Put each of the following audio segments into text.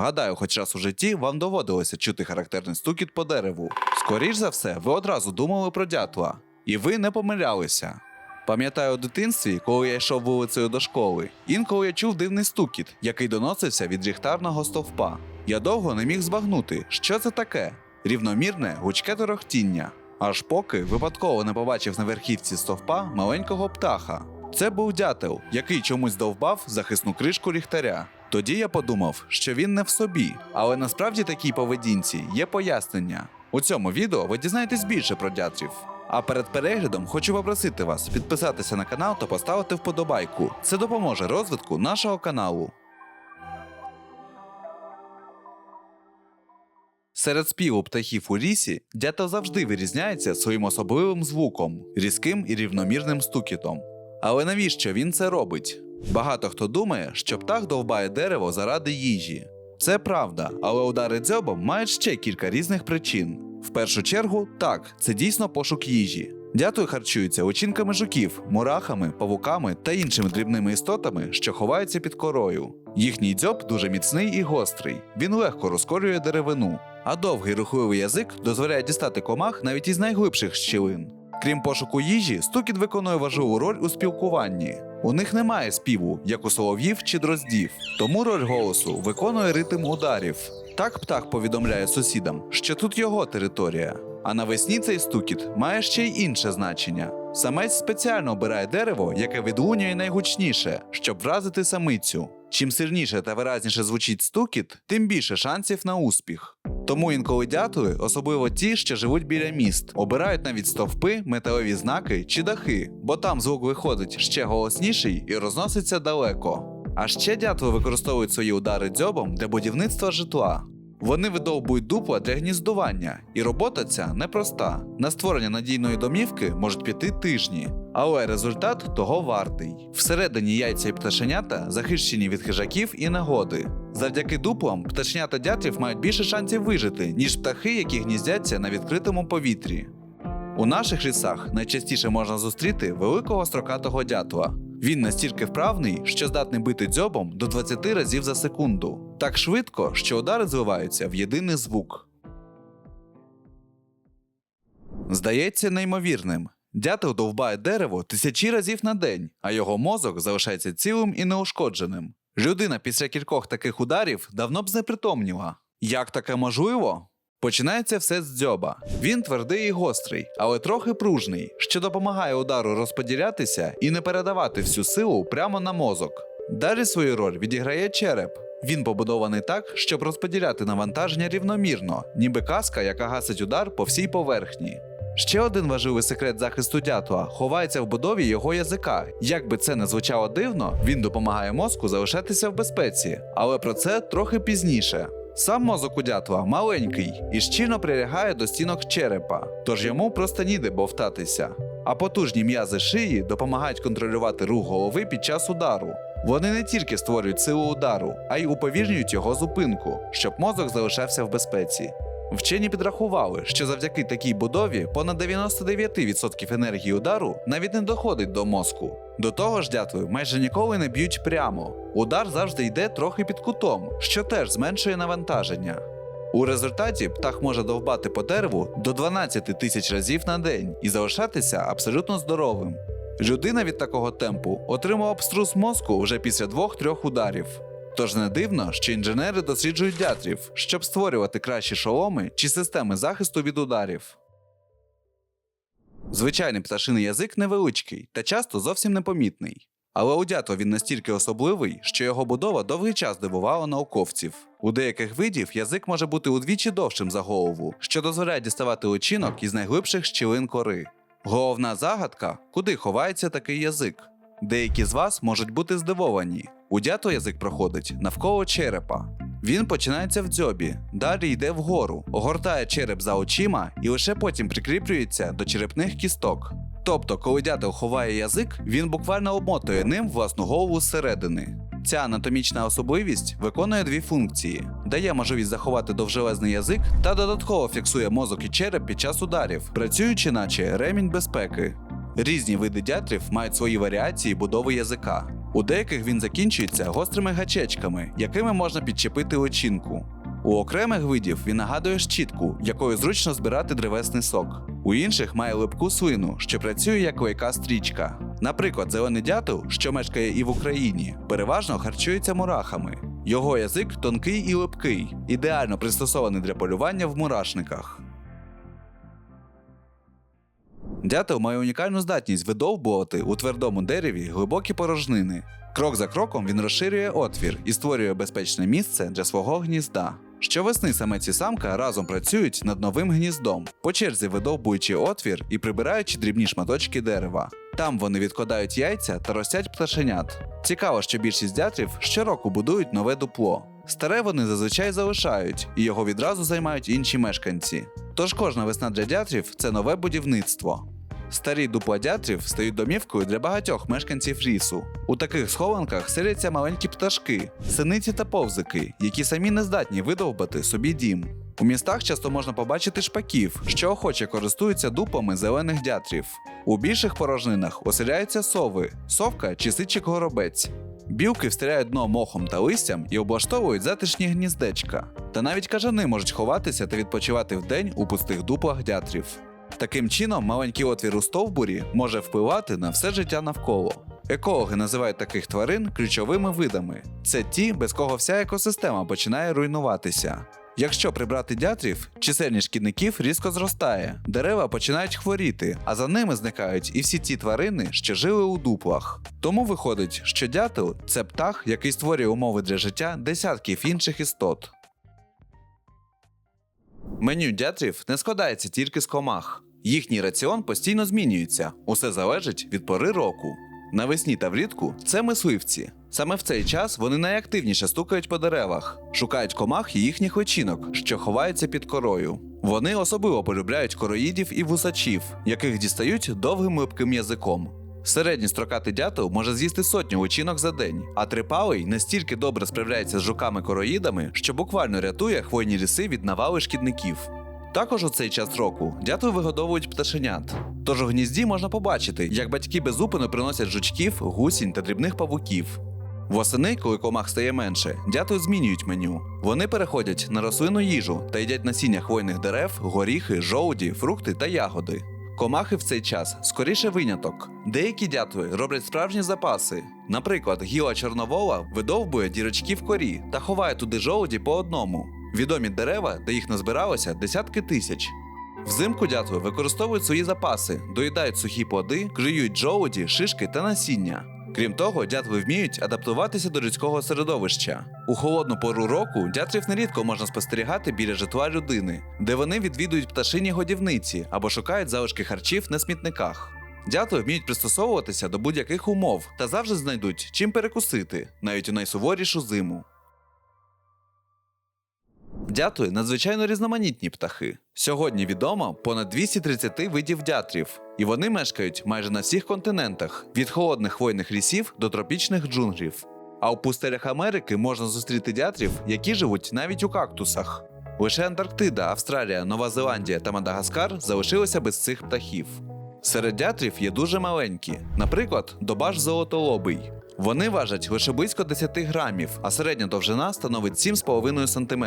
Гадаю, хоч раз у житті вам доводилося чути характерний стукіт по дереву. Скоріш за все, ви одразу думали про дятла, і ви не помилялися. Пам'ятаю у дитинстві, коли я йшов вулицею до школи, інколи я чув дивний стукіт, який доносився від ліхтарного стовпа. Я довго не міг збагнути, що це таке рівномірне гучке торохтіння, аж поки випадково не побачив на верхівці стовпа маленького птаха. Це був дятел, який чомусь довбав захисну кришку ліхтаря. Тоді я подумав, що він не в собі, але насправді такій поведінці є пояснення. У цьому відео ви дізнаєтесь більше про дятлів. А перед переглядом хочу попросити вас підписатися на канал та поставити вподобайку. Це допоможе розвитку нашого каналу. Серед співу птахів у лісі дятел завжди вирізняється своїм особливим звуком, різким і рівномірним стукітом. Але навіщо він це робить? Багато хто думає, що птах довбає дерево заради їжі. Це правда, але удари дзьобом мають ще кілька різних причин. В першу чергу, так, це дійсно пошук їжі. Дятли харчуються очінками жуків, мурахами, павуками та іншими дрібними істотами, що ховаються під корою. Їхній дзьоб дуже міцний і гострий, він легко розкорює деревину, а довгий рухливий язик дозволяє дістати комах навіть із найглибших щілин. Крім пошуку їжі, стукіт виконує важливу роль у спілкуванні. У них немає співу, як у солов'їв чи дроздів, тому роль голосу виконує ритм ударів. Так птах повідомляє сусідам, що тут його територія. А навесні цей стукіт має ще й інше значення. Самець спеціально обирає дерево, яке відлунює найгучніше, щоб вразити самицю. Чим сильніше та виразніше звучить стукіт, тим більше шансів на успіх. Тому інколи дятли, особливо ті, що живуть біля міст, обирають навіть стовпи, металеві знаки чи дахи, бо там звук виходить ще голосніший і розноситься далеко. А ще дятли використовують свої удари дзьобом для будівництва житла. Вони видовбують дупла для гніздування, і робота ця непроста. На створення надійної домівки можуть піти тижні, але результат того вартий. Всередині яйця і пташенята захищені від хижаків і негоди. Завдяки дуплам пташенята дятлів мають більше шансів вижити, ніж птахи, які гніздяться на відкритому повітрі. У наших лісах найчастіше можна зустріти великого строкатого дятла. Він настільки вправний, що здатний бити дзьобом до 20 разів за секунду, так швидко, що удари зливаються в єдиний звук. Здається неймовірним. Дятел довбає дерево тисячі разів на день, а його мозок залишається цілим і неушкодженим. Людина після кількох таких ударів давно б знепритомніла. Як таке можливо? Починається все з дзьоба. Він твердий і гострий, але трохи пружний, що допомагає удару розподілятися і не передавати всю силу прямо на мозок. Далі свою роль відіграє череп. Він побудований так, щоб розподіляти навантаження рівномірно, ніби каска, яка гасить удар по всій поверхні. Ще один важливий секрет захисту дятла ховається в будові його язика. Як би це не звучало дивно, він допомагає мозку залишатися в безпеці, але про це трохи пізніше. Сам мозок у дятла маленький і щільно прилягає до стінок черепа, тож йому просто ніде бовтатися. А потужні м'язи шиї допомагають контролювати рух голови під час удару. Вони не тільки створюють силу удару, а й уповільнюють його зупинку, щоб мозок залишався в безпеці. Вчені підрахували, що завдяки такій будові понад 99% енергії удару навіть не доходить до мозку. До того ж, дятли майже ніколи не б'ють прямо. Удар завжди йде трохи під кутом, що теж зменшує навантаження. У результаті птах може довбати по дереву до 12 тисяч разів на день і залишатися абсолютно здоровим. Людина від такого темпу отримала абструс мозку вже після двох-трьох ударів. Тож не дивно, що інженери досліджують дятлів, щоб створювати кращі шоломи чи системи захисту від ударів. Звичайний пташиний язик невеличкий та часто зовсім непомітний. Але у дятла він настільки особливий, що його будова довгий час дивувала науковців. У деяких видів язик може бути удвічі довшим за голову, що дозволяє діставати личинок із найглибших щілин кори. Головна загадка куди ховається такий язик. Деякі з вас можуть бути здивовані. У дятла язик проходить навколо черепа. Він починається в дзьобі, далі йде вгору, огортає череп за очима і лише потім прикріплюється до черепних кісток. Тобто, коли дятел ховає язик, він буквально обмотує ним власну голову зсередини. Ця анатомічна особливість виконує дві функції: дає можливість заховати довжелезний язик та додатково фіксує мозок і череп під час ударів, працюючи наче ремінь безпеки. Різні види дятлів мають свої варіації будови язика. У деяких він закінчується гострими гачечками, якими можна підчепити личинку. У окремих видів він нагадує щітку, якою зручно збирати древесний сок. У інших має липку свину, що працює як лейка стрічка. Наприклад, зелений дятел, що мешкає і в Україні, переважно харчується мурахами. Його язик тонкий і липкий, ідеально пристосований для полювання в мурашниках. Дятел має унікальну здатність видовбувати у твердому дереві глибокі порожнини. Крок за кроком він розширює отвір і створює безпечне місце для свого гнізда. Щовесни самець і самка разом працюють над новим гніздом, по черзі видовбуючи отвір і прибираючи дрібні шматочки дерева. Там вони відкладають яйця та ростять пташенят. Цікаво, що більшість дятлів щороку будують нове дупло. Старе вони зазвичай залишають, і його відразу займають інші мешканці. Тож кожна весна для дятлів це нове будівництво. Старі дупла дятлів стають домівкою для багатьох мешканців лісу. У таких схованках селяться маленькі пташки, синиці та повзики, які самі не здатні видовбати собі дім. У містах часто можна побачити шпаків, що охоче користуються дупами зелених дятлів. У більших порожнинах оселяються сови, совка чи сичик горобець. Білки встиляють дно мохом та листям і облаштовують затишні гніздечка. Та навіть кажани можуть ховатися та відпочивати вдень у пустих дуплах дятлів. Таким чином, маленький отвір у стовбурі може впливати на все життя навколо. Екологи називають таких тварин ключовими видами. Це ті, без кого вся екосистема починає руйнуватися. Якщо прибрати дятлів, чисельність шкідників різко зростає, дерева починають хворіти, а за ними зникають і всі ті тварини, що жили у дуплах. Тому виходить, що дятел це птах, який створює умови для життя десятків інших істот. Меню дятлів не складається тільки з комах. Їхній раціон постійно змінюється, усе залежить від пори року. Навесні та влітку це мисливці. Саме в цей час вони найактивніше стукають по деревах, шукають комах і їхніх личинок, що ховаються під корою. Вони особливо полюбляють короїдів і вусачів, яких дістають довгим липким язиком. Середній строкатий дятел може з'їсти сотню личинок за день, а трипалий настільки добре справляється з жуками-короїдами, що буквально рятує хвойні ліси від навали шкідників. Також у цей час року дятли вигодовують пташенят. Тож у гнізді можна побачити, як батьки безупину приносять жучків, гусінь та дрібних павуків. Восени, коли комах стає менше, дятли змінюють меню. Вони переходять на рослинну їжу та їдять насіння хвойних дерев, горіхи, жовуді, фрукти та ягоди. Комахи в цей час скоріше виняток. Деякі дятли роблять справжні запаси. Наприклад, гіла чорновола видовбує дірочки в корі та ховає туди жолуді по одному. Відомі дерева, де їх назбиралося десятки тисяч. Взимку дятли використовують свої запаси, доїдають сухі плоди, клюють жолуді, шишки та насіння. Крім того, дятли вміють адаптуватися до людського середовища. У холодну пору року дятлів нерідко можна спостерігати біля житла людини, де вони відвідують пташині годівниці або шукають залишки харчів на смітниках. Дятли вміють пристосовуватися до будь-яких умов та завжди знайдуть чим перекусити, навіть у найсуворішу зиму. Дятли надзвичайно різноманітні птахи. Сьогодні відомо понад 230 видів дятлів, і вони мешкають майже на всіх континентах від холодних хвойних лісів до тропічних джунглів. А у пустелях Америки можна зустріти дятлів, які живуть навіть у кактусах. Лише Антарктида, Австралія, Нова Зеландія та Мадагаскар залишилися без цих птахів. Серед дятлів є дуже маленькі, наприклад, добаш золотолобий. Вони важать лише близько 10 грамів, а середня довжина становить 7,5 см.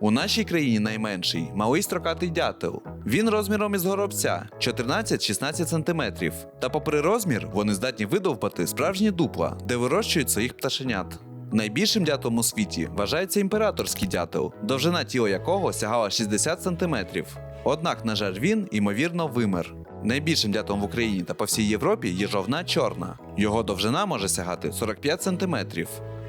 У нашій країні найменший малий строкатий дятел. Він розміром із горобця 14-16 см. Та попри розмір, вони здатні видовбати справжні дупла, де вирощують своїх пташенят. Найбільшим дятлом у світі вважається імператорський дятел, довжина тіла якого сягала 60 см. Однак, на жаль, він ймовірно вимер. Найбільшим дятлом в Україні та по всій Європі є жовна чорна. Його довжина може сягати 45 см.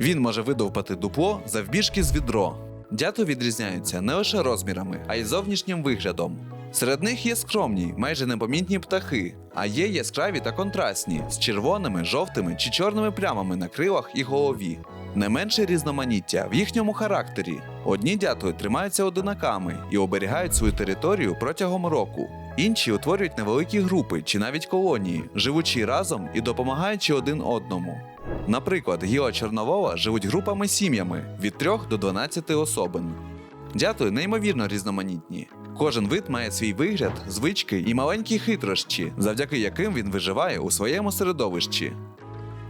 Він може видовбати дупло завбільшки з відро. Дятли відрізняються не лише розмірами, а й зовнішнім виглядом. Серед них є скромні, майже непомітні птахи, а є яскраві та контрастні з червоними, жовтими чи чорними плямами на крилах і голові. Не менше різноманіття в їхньому характері. Одні дятли тримаються одинаками і оберігають свою територію протягом року. Інші утворюють невеликі групи чи навіть колонії, живучи разом і допомагаючи один одному. Наприклад, гіла чорновола живуть групами сім'ями від 3 до 12 особин. Дятли неймовірно різноманітні. Кожен вид має свій вигляд, звички і маленькі хитрощі, завдяки яким він виживає у своєму середовищі.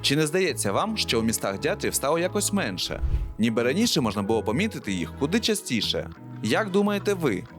Чи не здається вам, що у містах дятлів стало якось менше? Ніби раніше можна було помітити їх куди частіше. Як думаєте ви?